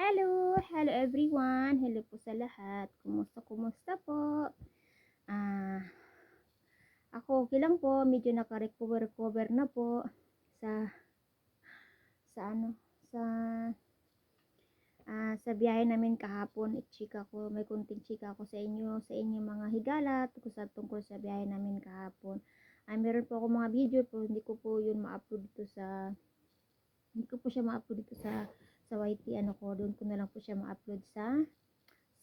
Hello! Hello everyone! Hello po sa lahat. Kumusta, kumusta po? Ah, ako okay lang po. Medyo naka-recover-recover na po sa sa ano, sa ah, sa biyahe namin kahapon. Chika ko, may kunting chika ko sa inyo, sa inyo mga higala tungkol sa tungkol sa biyahe namin kahapon. Ah, meron po ako mga video po, hindi ko po yun ma-upload dito sa hindi ko po siya ma-upload dito sa sa YT ano ko, doon ko na lang po siya ma-upload sa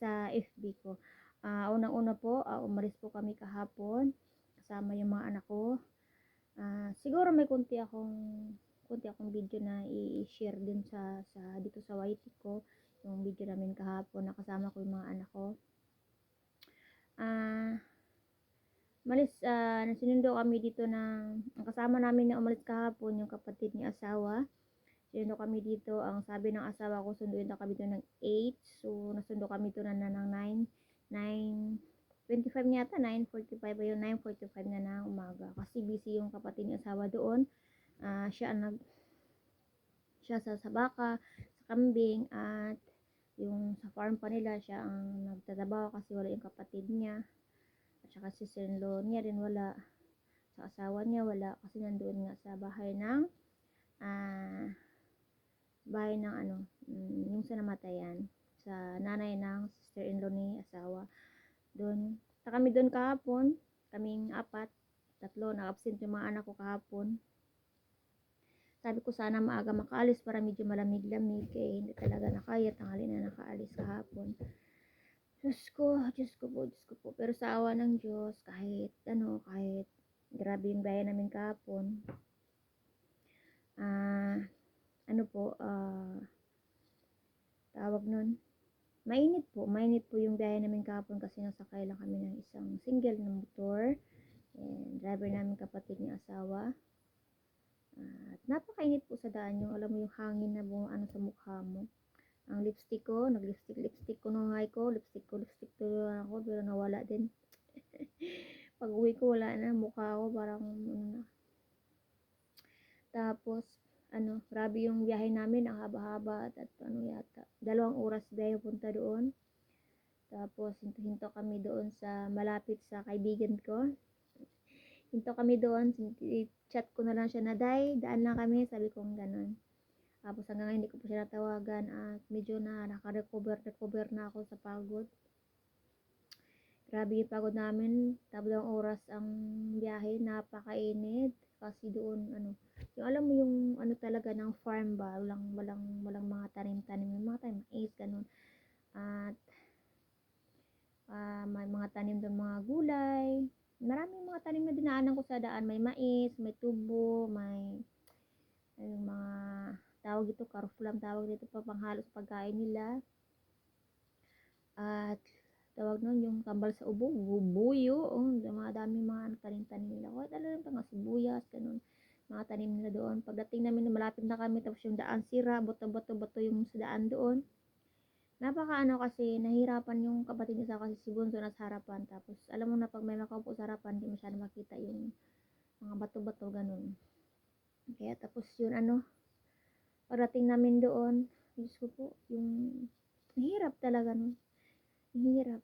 sa FB ko. Ah, unang-una po, ah, umalis po kami kahapon kasama yung mga anak ko. Ah, siguro may kunti akong kunti akong video na i-share din sa sa dito sa YT ko, yung video namin kahapon nakasama ko yung mga anak ko. Ah, malis ah, sinundo kami dito ng ang kasama namin na umalis kahapon yung kapatid ni asawa Sinundo kami dito. Ang sabi ng asawa ko, sunduin na kami dito ng 8. So, nasundo kami dito na, na ng 9. 9. 25 yata, 9.45 ba yun? 9.45 na ng umaga. Kasi busy yung kapatid ni asawa doon. Uh, siya ang nag siya sa sabaka, sa kambing, at yung sa farm pa nila, siya ang nagtatrabaho kasi wala yung kapatid niya. At saka si Senlo niya rin wala. Sa asawa niya wala kasi nandoon nga sa bahay ng ah uh, bahay ng ano, mm, yung sa namatayan, sa nanay ng sister-in-law ni asawa. Doon, ta kami doon kahapon, kaming apat, tatlo, na-absent yung mga anak ko kahapon. Sabi ko sana maaga makaalis para medyo malamig-lamig, eh hindi talaga nakaya, tanghali na nakaalis kahapon. Diyos ko, Diyos ko po, Diyos ko po. Pero sa awa ng Diyos, kahit ano, kahit grabe yung bayan namin kahapon, ah, uh, ano po, uh, tawag nun, mainit po, mainit po yung biyahe namin kahapon kasi nasakay lang kami ng isang single na motor. And driver namin kapatid ni asawa. Uh, at napakainit po sa daan yung, alam mo yung hangin na bumaano sa mukha mo. Ang lipstick ko, nag-lipstick, lipstick ko nung high ko, lipstick ko, lipstick to ako, pero nawala din. Pag uwi ko, wala na, mukha ko parang, ano na. Tapos, ano, grabe yung biyahe namin, ang haba-haba at, ano yata, dalawang oras biyahe punta doon. Tapos, hinto-hinto kami doon sa malapit sa kaibigan ko. Hinto kami doon, chat ko na lang siya na, Day, daan lang kami, sabi kong ganun. Tapos hanggang hindi ko pa siya natawagan at medyo na naka-recover, recover na ako sa pagod. Grabe yung pagod namin, tatlong oras ang biyahe, napakainit. Kasi doon, ano, yung alam mo yung ano talaga ng farm ba, walang, walang, walang mga tanim-tanim, yung mga tanim, mais, ganun. At, uh, may mga tanim doon, mga gulay. Maraming mga tanim na dinaanan ko sa daan. May mais, may tubo, may, yung mga, tawag ito, carfulam, tawag dito pa panghalo pagkain nila. At, tawag nun, yung kambal sa ubo, bubuyo, oh, mga dami mga tanim-tanim nila. Kahit alam lang, mga sibuyas, ganun mga tanim nila doon. Pagdating namin, malapit na kami, tapos yung daan sira, bato-bato-bato yung sa daan doon. Napaka ano kasi, nahirapan yung kapatid niya sa kasi si Bunso na sa harapan. Tapos, alam mo na pag may makaupo sa harapan, hindi masyado makita yung mga bato-bato, ganun. Kaya tapos yun, ano, pagdating namin doon, Diyos ko po, yung, nahirap talaga, no? Nahirap.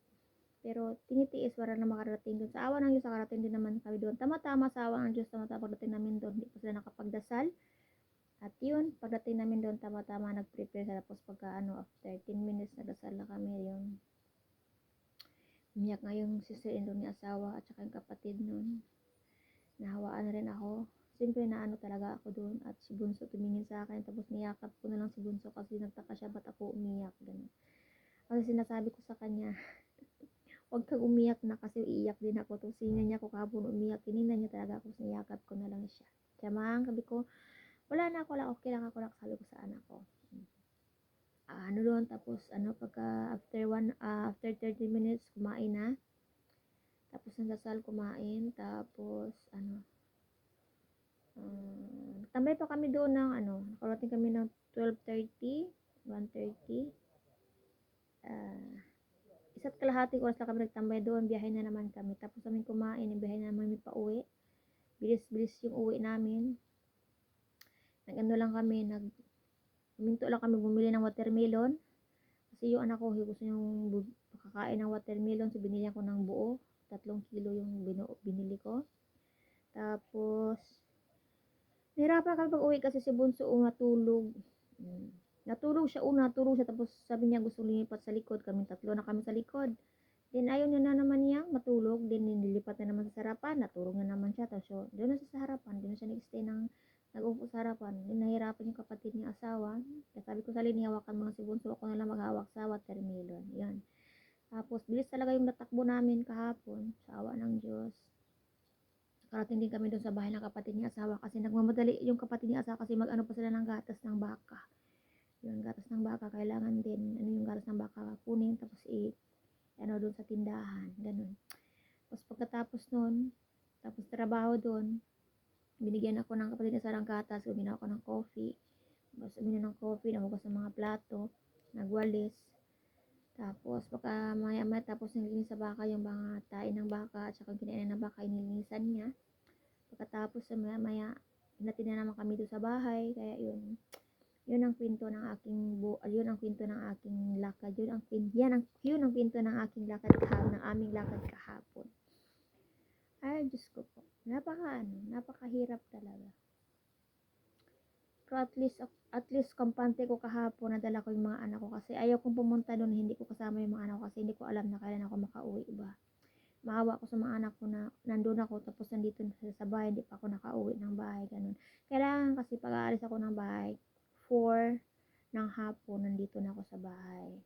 Pero tinitiis para na makarating doon. Sa awa ng Diyos, nakarating din naman kami doon. Tama-tama sa awa ng Diyos, tama-tama pagdating namin doon. Hindi pa sila nakapagdasal. At yun, pagdating namin doon, tama-tama nag-prepare sila. Tapos pagka ano, after 10 minutes, nagdasal na kami yung umiyak nga yung sister-in-law ni asawa at saka yung kapatid noon. Nahawaan na rin ako. Siyempre na ano talaga ako doon at si Bunso tumingin sa akin tapos niyakap ko na lang si Bunso kasi nagtaka siya ba't ako umiyak ganun. Kasi sinasabi ko sa kanya Huwag kang umiyak na kasi iiyak din ako. Tapos sinan niya ako kahapon umiyak. Tinina niya talaga ako. Siniyakap ko na lang siya. Tiyamang, sabi ko, wala na ako lang. Okay lang ako lang. Sabi ko sa anak ko. Uh, ano doon, tapos ano, pagka after one, uh, after 30 minutes, kumain na. Tapos nagdasal kumain. Tapos, ano, uh, tambay pa kami doon ng, ano, nakarating kami ng 12.30, 1.30. Uh, isa't kalahating oras lang kami nagtambay doon, biyahe na naman kami. Tapos kami kumain, biyahe na naman kami pa uwi. Bilis-bilis yung uwi namin. Nag-ano lang kami, nag Minto lang kami bumili ng watermelon. Kasi yung anak ko, gusto bu- kakain ng watermelon. So, binili ko ng buo. Tatlong kilo yung binu- binili ko. Tapos, nahirapan kami pag uwi kasi si Bunso o natulog. Natulog siya una, natulog siya. Tapos sabi niya gusto lumipat sa likod. Kami tatlo na kami sa likod. Then ayaw niya na naman niya matulog. Then nililipat na naman sa harapan. Natulog na naman siya. Tapos so, doon na siya sa harapan. Doon na siya nag-stay ng nag-upo sa harapan. Then nahirapan yung kapatid niya asawa. Kaya sabi ko sa Lini, hawakan mga si Bunso. Ako na lang maghawak sa watermelon. Yan. Tapos bilis talaga yung natakbo namin kahapon. Sa awa ng Diyos. Karating din kami doon sa bahay ng kapatid niya asawa kasi nagmamadali yung kapatid niya asawa kasi mag-ano pa sila ng gatas ng baka. Yung gatas ng baka kailangan din ano yung gatas ng baka kunin tapos i ano doon sa tindahan, ganun. Tapos pagkatapos noon, tapos trabaho doon, binigyan ako ng kapatid niya sa ng gatas, uminom ako ng coffee. Tapos uminom ng coffee, namugas ng mga plato, nagwalis. Tapos, pagka maya maya tapos nilinis sa baka yung mga tain ng baka at saka yung kinainan ng baka, inilinisan niya. Pagkatapos, maya maya, hinatid na naman kami doon sa bahay. Kaya yun, yun ang kwento ng aking bu yun ang kwento ng aking lakad. Yun ang kwento, yan ang, yun ang kwento ng aking lakad kahapon, ng aming lakad kahapon. Ay, Diyos ko po. Napaka ano, napakahirap talaga. Pero at least, at least kampante ko kahapon, nadala ko yung mga anak ko kasi ayaw kong pumunta doon, hindi ko kasama yung mga anak ko kasi hindi ko alam na kailan ako makauwi ba. Maawa ko sa mga anak ko na nandun ako tapos nandito sa bahay, hindi pa ako nakauwi ng bahay, ganun. Kailangan kasi pag aalis ako ng bahay, 4 ng hapon, nandito na ako sa bahay.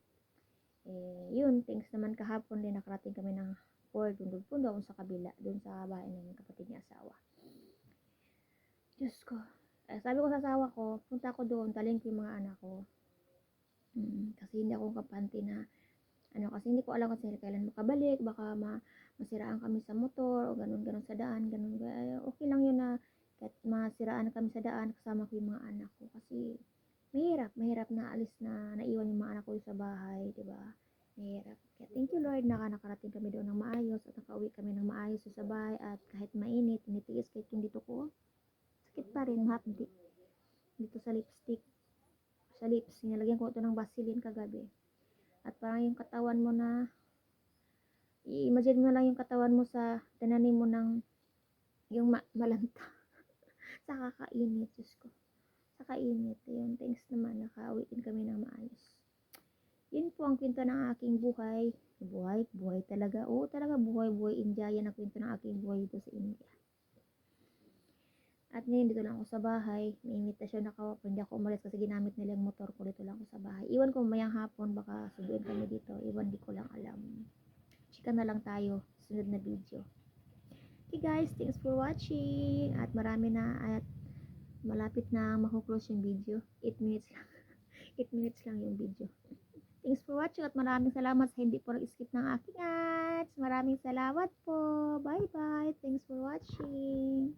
Eh, yun, thanks naman kahapon din, nakarating kami ng 4, dun dun po doon sa kabila, dun sa bahay ng kapatid niya asawa. Diyos ko, eh, sabi ko sa asawa ko, punta ako doon, taling ko yung mga anak ko. Mm, kasi hindi ako kapante na, ano, kasi hindi ko alam kasi kailan makabalik, baka ma, masiraan kami sa motor, o ganun-ganun sa daan, ganun, okay lang yun na, kahit masiraan kami sa daan, kasama ko yung mga anak ko. Kasi, mahirap, mahirap na alis na, naiwan yung mga anak ko sa bahay, di ba? Mahirap. Kaya thank you Lord, naka nakarating kami doon ng maayos, at nakauwi kami ng maayos sa bahay, at kahit mainit, tinitiis kahit yung dito ko, sakit pa rin, hapdi. Dito sa lipstick. Sa lips. Nilagyan ko ito ng Vaseline kagabi. At parang yung katawan mo na, i-imagine mo lang yung katawan mo sa tinanim mo ng yung ma- malanta. sa kakainit, Diyos ko. Sa kainit. Ayun, thanks naman. Nakauwi din kami ng maayos. Yun po ang kwento ng aking buhay. Buhay, buhay talaga. Oo, talaga buhay, buhay India. Yan ang kwento ng aking buhay dito sa India. At ngayon dito lang ako sa bahay. May invitation ako. Hindi ako umalis kasi ginamit nila yung motor ko. Dito lang ako sa bahay. Iwan ko mayang hapon. Baka sunduin kami dito. Iwan di ko lang alam. Chika na lang tayo. Sunod na video. Okay guys, thanks for watching. At marami na at malapit na makuklose yung video. 8 minutes lang. 8 minutes lang yung video. Thanks for watching at maraming salamat sa hindi po nag-skip ng aking ads. Maraming salamat po. Bye bye. Thanks for watching.